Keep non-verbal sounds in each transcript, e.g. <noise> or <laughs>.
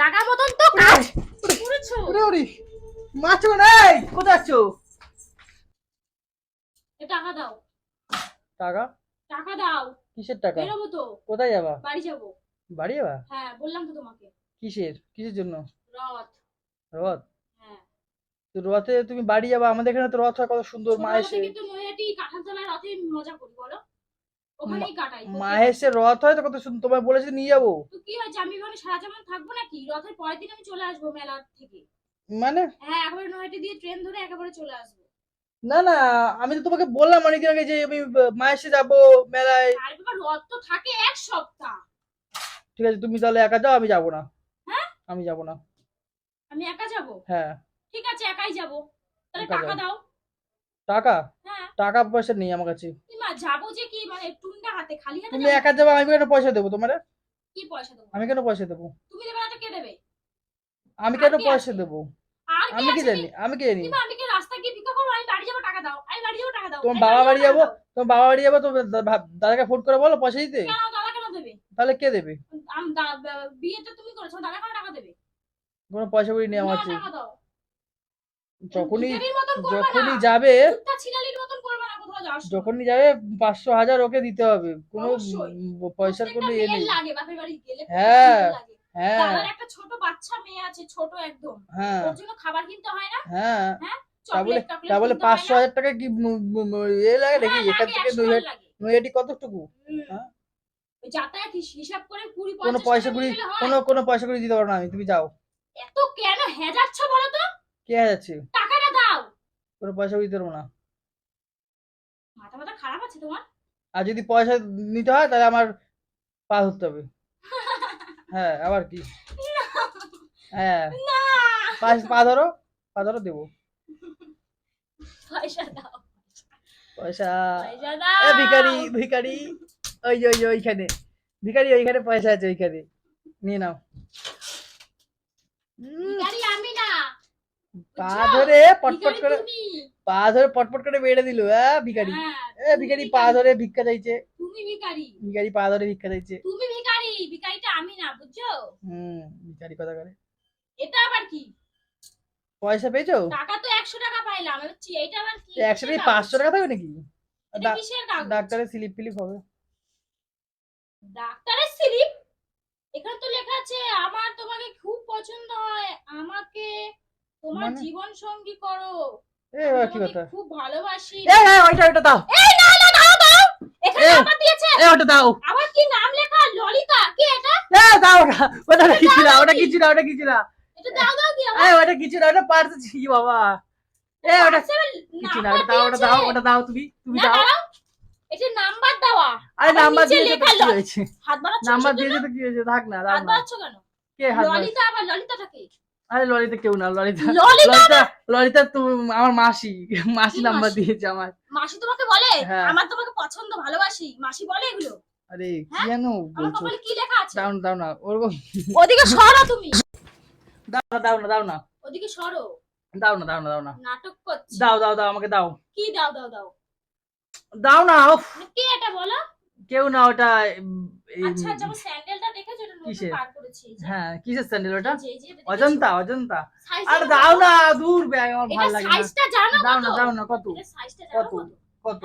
রাগা মতন তো কাজ করেছ। ওরে ওরে মাছ নেই কোথায় এ টাকা দাও। টাকা? টাকা দাও। কিসের টাকা? বেরোবো তো। কোথায় যাবা? বাড়ি যাব। বাড়ি যাবা? হ্যাঁ বললাম তো তোমাকে। কিসের? কিসের জন্য? রথ। রথ? হ্যাঁ। তো রথে তুমি বাড়ি যাবা? আমাদের এখানে তো রথ হয় কত সুন্দর মা এসে থেকে তো নৈহাটি কাঁঠালতলায় রথে মজা করি বলো? ওখানেই কাটাই মা রথ হয় তো কত তোমায় বলেছে নিয়ে যাব। তো কি হয়েছে আমি ওখানে সারা জীবন থাকব নাকি? রথের পরের দিন আমি চলে আসব মেলা থেকে। মানে? হ্যাঁ একেবারে দিয়ে ট্রেন ধরে একেবারে চলে আসব। না না আমি তো তোমাকে বললাম অনেকদিন আগে যে আমি মা এসে যাব মেলায়। আর বাবা রথ তো থাকে এক সপ্তাহ। ঠিক আছে তুমি তাহলে একা যাও আমি যাব না। হ্যাঁ? আমি যাব না। আমি একা যাব? হ্যাঁ। ঠিক আছে একাই যাব। তাহলে টাকা দাও। টাকা? হ্যাঁ। টাকা পয়সা নেই আমার কাছে। মা যাব যে কি? মানে টুন্ডা হাতে খালি হাতে তুমি? একা যাব আমি কেন পয়সা দেবো তোমার? কি পয়সা দেবো? আমি কেন পয়সা দেবো? তুমি দেবে না তো কে দেবে? আমি কেন পয়সা দেবো? আমি কি জানি? আমি কি জানি? আমি কি রাস্তা গিয়ে ভিক্ষা করব? আমি বাড়ি যাব টাকা দাও। আমি বাড়ি যাব টাকা দাও। তোমার বাবা বাড়ি যাব? তোমার বাবা বাড়ি যাব তোমার দাদাকে ফোন করে বলো পয়সা দিতে? কেন? দাদা কেন দেবে? তাহলে কে দেবে? আম বিয়ে তো তুমি করেছ দাদা কেন টাকা দেবে? কোনো পয়সা করি নেই আমার কাছে। যখনই যখনই যাবে যখনই যাবে পাঁচশো হাজার ওকে দিতে হবে। কোনো পয়সার কোনো ইয়ে নেই। হ্যাঁ। হ্যাঁ। একটা ছোট বাচ্চা মেয়ে আছে ছোট একদম। হ্যাঁ। ওর জন্য খাবার কিনতে হয় না? হ্যাঁ। তা বলে হয় পাঁচশো হাজার টাকা কি এ লাগে নাকি? হ্যাঁ, এখান থেকে নৈহাটি কতটুকু? হ্যাঁ? যাতায়াত হিসাব করে কুড়ি কোনো পয়সা হয়? কোনো কোনো পয়সা করে দিতে পারব না আমি তুমি যাও। এত কেন হেজাচ্ছ বলো তো? কে যাচ্ছে টাকাটা দাও। কোনো পয়সা করে দিতে পারব না। আছে তোমার? আর যদি পয়সা নিতে হয় তাহলে আমার পা ধরতে হবে। <laughs> হ্যাঁ আবার কি? হ্যাঁ। পা পা ধরো পা ধরো দেবো। পয়সা দাও। পয়সা। এ ভিখারি ভিখারি ওই ওই ওইখানে। ভিখারি ওইখানে পয়সা আছে ওইখানে। নিয়ে নাও। পা ধরে পটপট করে পা ধরে পটপট করে বেড়ে দিল হ্যাঁ ভিখারি। এ ভিখারি পা ধরে ভিক্ষা চাইছে। তুমি ভিখারি। ভিখারি পা ধরে ভিক্ষা চাইছে। তুমি ভিখারি ভিখারিটা আমি না বুঝছ? হুম ভিখারি কথা করে। এটা আবার কি? পয়সা পেয়েছ? টাকা তো একশো টাকা পাইলাম এবার এইটা আবার কি? একশো কিসের টাকা পাঁচশো কাগজ? টাকা থাকবে নাকি? ডাক্তারের স্লিপ ফিলিপ হবে। ডাক্তারের স্লিপ? এখানে তো লেখা আছে আমার তোমাকে খুব পছন্দ হয় আমাকে তোমার মানে? জীবন সঙ্গী করো। এবার কি কথা? খুব ভালোবাসি। এ এ, ওইটা ওইটা দাও। এই না না দাও দাও। এখানে। নাম্বার দিয়েছে। এ ওটা দাও। আবার কি নাম লেখা? ললিতা। কি এটা? এ দাও ওটা ওটা কিছু না ওটা কিছু না ওটা কিছু না। এটা দাও দাও কি এ ওটা কিছু না ওটা পারছে ছি বাবা? এ ওটা কিছু না ওটা দাও ওটা দাও ওটা দাও তুমি তুমি দাও। এটা নাম্বার দেওয়া। আরে নাম্বার তো লেখা হয়েছে? হাত বাড়াচ্ছ নাম্বার দিয়েছে তো কি হয়েছে? থাক না হাত না। বাড়াচ্ছ কেন? কে হাত ললিতা আবার ললিতাটা কে? আরে ললিতা কেউ না ললিতা। ললিতা ললিতা ললিতা তো আমার মাসি মাসি? নাম্বার দিয়েছে আমার। মাসি তোমাকে বলে? হ্যাঁ। আমার তোমাকে পছন্দ ভালোবাসি। মাসি বলে এগুলো? আরে কি হ্যাঁ? জানো বলছো? কি লেখা আছে? দাও না দাও না ওরকম ওদিকে সরো তুমি। দাও না দাও না দাও না। ওদিকে সরো। দাও না দাও না দাও না। নাটক করছি। দাও দাও দাও আমাকে দাও। কি দাও দাও দাও? দাও না মানে কি এটা বলো? কেউ না ওটা আচ্ছা আচ্ছা স্যান্ডেলটা দেখেছ? এটা নতুন কিসের? করেছি। হ্যাঁ কিসের স্যান্ডেল ওটা? এই যে, এই যে, এটা দেখেছ? অজন্তা অজন্তা। আরে দাও না দূর ব্যাগ আমার ভালো লাগে সাইজটা জানো দাও না দাও না কত? সাইজটা কত? কত? কত?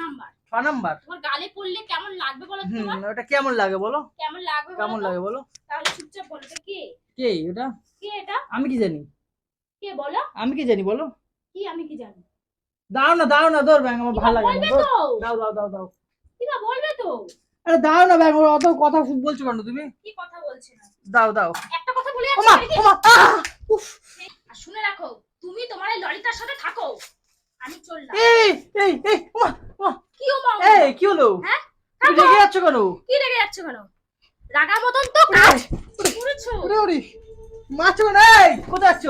নাম্বার। ছ নাম্বার? তোমার গালে পড়লে কেমন লাগবে বলো তোমার? ওটা কেমন লাগে বলো? কেমন লাগবে কেমন লাগে বলো? তাহলে চুপচাপ বলো এটা কে? কে ওটা? কে এটা? আমি কি জানি? কে বলো? আমি কি জানি বলো? কি আমি কি জানি? দাও না দাও না ব্যাগ আমার ভালো লাগে দাও দাও দাও দাও। কিবা বলবে তো? আরে দাও না ব্যাগ অত কথা বলছো কেন তুমি? কি কথা বলছে না? দাও দাও। একটা কথা বলে ওমা ওমা উফ। আর শুনে রাখো তুমি তোমার এই ললিতার সাথে থাকো। আমি চললাম। এই এই এই ওমা ওমা। কি ও মা এই কি হলো? হ্যাঁ? তুমি রেগে যাচ্ছ কেন? কি রেগে যাচ্ছ কেন? রাগা মতন তো কাজ। করেছ ওরে ওরে মাছ নেই কোথায় যাচ্ছ?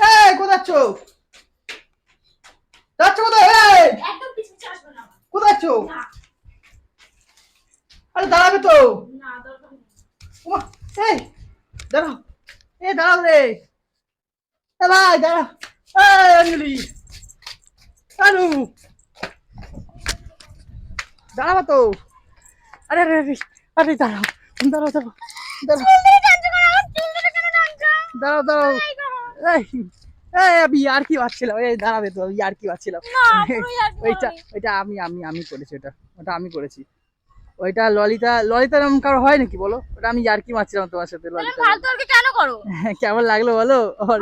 এই কোথায় যাচ্ছ? যাচ্ছ কোথায় এই একদম পিছু পিছু আসবে না আমার। কোথায় যাচ্ছ না আরে দাঁড়াবে তো না দরকার নেই ওমা এই দাঁড়াও। এই দাঁড়াও রে। এ ভাই দাঁড়াও। এই অঞ্জলি আনু। দাঁড়াবা তো। আরে আরে আরে আরে দাঁড়াও। দাঁড়াও দাঁড়াও। দাঁড়াও। দাঁড়াও এই এই আমি আর কি পাচ্ছিলাম এই দাঁড়াবে তো আর কি পাচ্ছিলাম ওইটা ওইটা আমি আমি আমি করেছি ওটা। ওটা আমি করেছি। ওইটা ললিতা ললিতা এরকম কারও হয় নাকি বলো? ওটা আমি ইয়ার্কি মারছিলাম তোমার সাথে ললিতা। কেন করো? কেমন লাগল বলো? ওর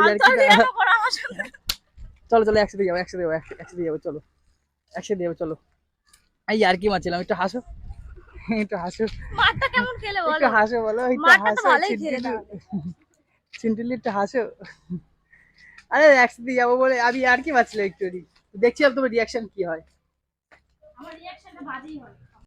চলো চলো একসাথে যাব একসাথে যাব এক- একসাথে যাব চলো। একসাথে যাব চলো। এই আর কি মারছিলাম একটু হাসো। একটু হাসো। মারটা কেমন খেলে বলো? একটু হাসো বলো একটু হাসো ছিনটুলি একটু হাসো। আরে একসাথে যাব বলে আমি আর কি মারছিলাম একটু দেখছিলাম তোমার রিয়াকশন কি হয়। আমার রিঅ্যাকশনটা বাজেই হয়।